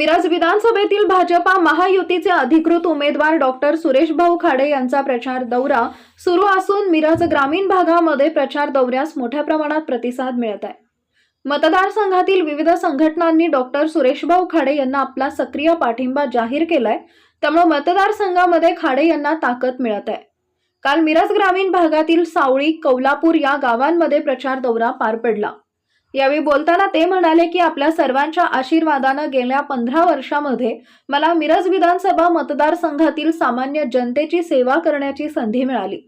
मिरज विधानसभेतील भाजपा महायुतीचे अधिकृत उमेदवार डॉक्टर सुरेश भाऊ खाडे यांचा प्रचार दौरा सुरू असून मिरज ग्रामीण भागामध्ये प्रचार दौऱ्यास मोठ्या प्रमाणात प्रतिसाद मिळत आहे. मतदारसंघातील विविध संघटनांनी डॉक्टर सुरेशभाऊ खाडे यांना आपला सक्रिय पाठिंबा जाहीर केलाय त्यामुळे मतदारसंघामध्ये खाडे यांना ताकद मिळत आहे. काल मिरज ग्रामीण भागातील सावळी कौलापूर या गावांमध्ये प्रचार दौरा पार पडला. यावेळी बोलताना ते म्हणाले की आपल्या सर्वांच्या आशीर्वादानं गेल्या पंधरा वर्षामध्ये मला मिरज विधानसभा मतदारसंघातील सामान्य जनतेची सेवा करण्याची संधी मिळाली.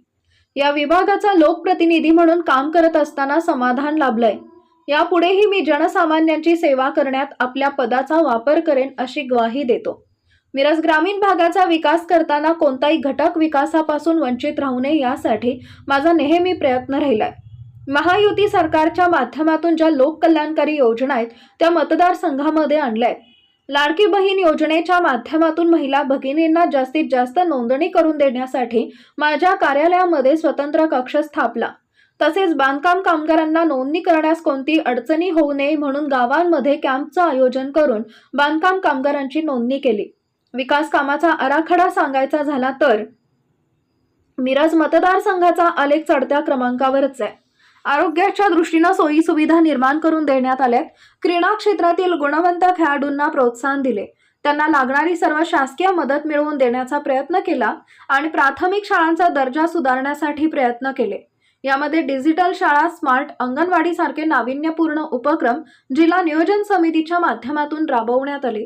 या विभागाचा लोकप्रतिनिधी म्हणून काम करत असताना समाधान लाभलंय. यापुढेही मी जनसामान्यांची सेवा करण्यात आपल्या पदाचा वापर करेन अशी ग्वाही देतो. मिरज ग्रामीण भागाचा विकास करताना कोणताही घटक विकासापासून वंचित राहू नये यासाठी माझा नेहमी प्रयत्न राहिलाय. महायुती सरकारच्या माध्यमातून ज्या लोककल्याणकारी योजना आहेत त्या मतदारसंघामध्ये आणल्या आहेत लाडकी बहीण योजनेच्या माध्यमातून महिला भगिनींना जास्तीत जास्त नोंदणी करून देण्यासाठी माझ्या कार्यालयामध्ये स्वतंत्र कक्ष स्थापला. तसेच बांधकाम कामगारांना नोंदणी करण्यास कोणती अडचणी होऊ नये म्हणून गावांमध्ये कॅम्पचं आयोजन करून बांधकाम कामगारांची नोंदणी केली. विकास कामाचा आराखडा सांगायचा झाला तर मिरज मतदारसंघाचा आलेख चढत्या क्रमांकावरच आहे. आरोग्याच्या दृष्टीनं सोयी सुविधा निर्माण करून देण्यात आल्यात क्रीडा क्षेत्रातील गुणवंत खेळाडूंना प्रोत्साहन दिले. त्यांना लागणारी सर्व शासकीय मदत मिळवून देण्याचा प्रयत्न केला आणि प्राथमिक शाळांचा दर्जा सुधारण्यासाठी प्रयत्न केले. यामध्ये डिजिटल शाळा स्मार्ट अंगणवाडी सारखे नाविन्यपूर्ण उपक्रम जिल्हा नियोजन समितीच्या माध्यमातून राबवण्यात आले.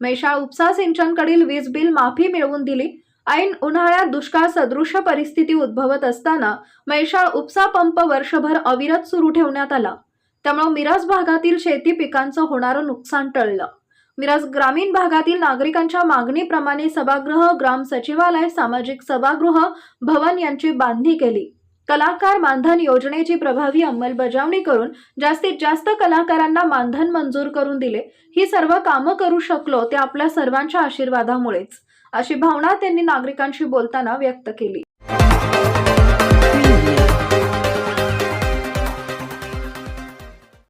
मेशाळ उपसा सिंचनकडील वीज बिल माफी मिळवून दिली. ऐन उन्हाळ्यात दुष्काळ सदृश परिस्थिती उद्भवत असताना मैशाळ उपसा पंप वर्षभर अविरत सुरू ठेवण्यात आला. त्यामुळे मिरज भागातील शेती पिकांचं होणारं नुकसान टळलं. मिरज ग्रामीण भागातील नागरिकांच्या मागणीप्रमाणे सभागृह ग्राम सचिवालय सामाजिक सभागृह भवन यांची बांधणी केली. कलाकार मानधन योजनेची प्रभावी अंमलबजावणी करून जास्तीत जास्त कलाकारांना मानधन मंजूर करून दिले. ही सर्व कामं करू शकलो ते आपल्या सर्वांच्या आशीर्वादामुळेच. अशी भावना त्यांनी नागरिकांशी बोलताना व्यक्त केली.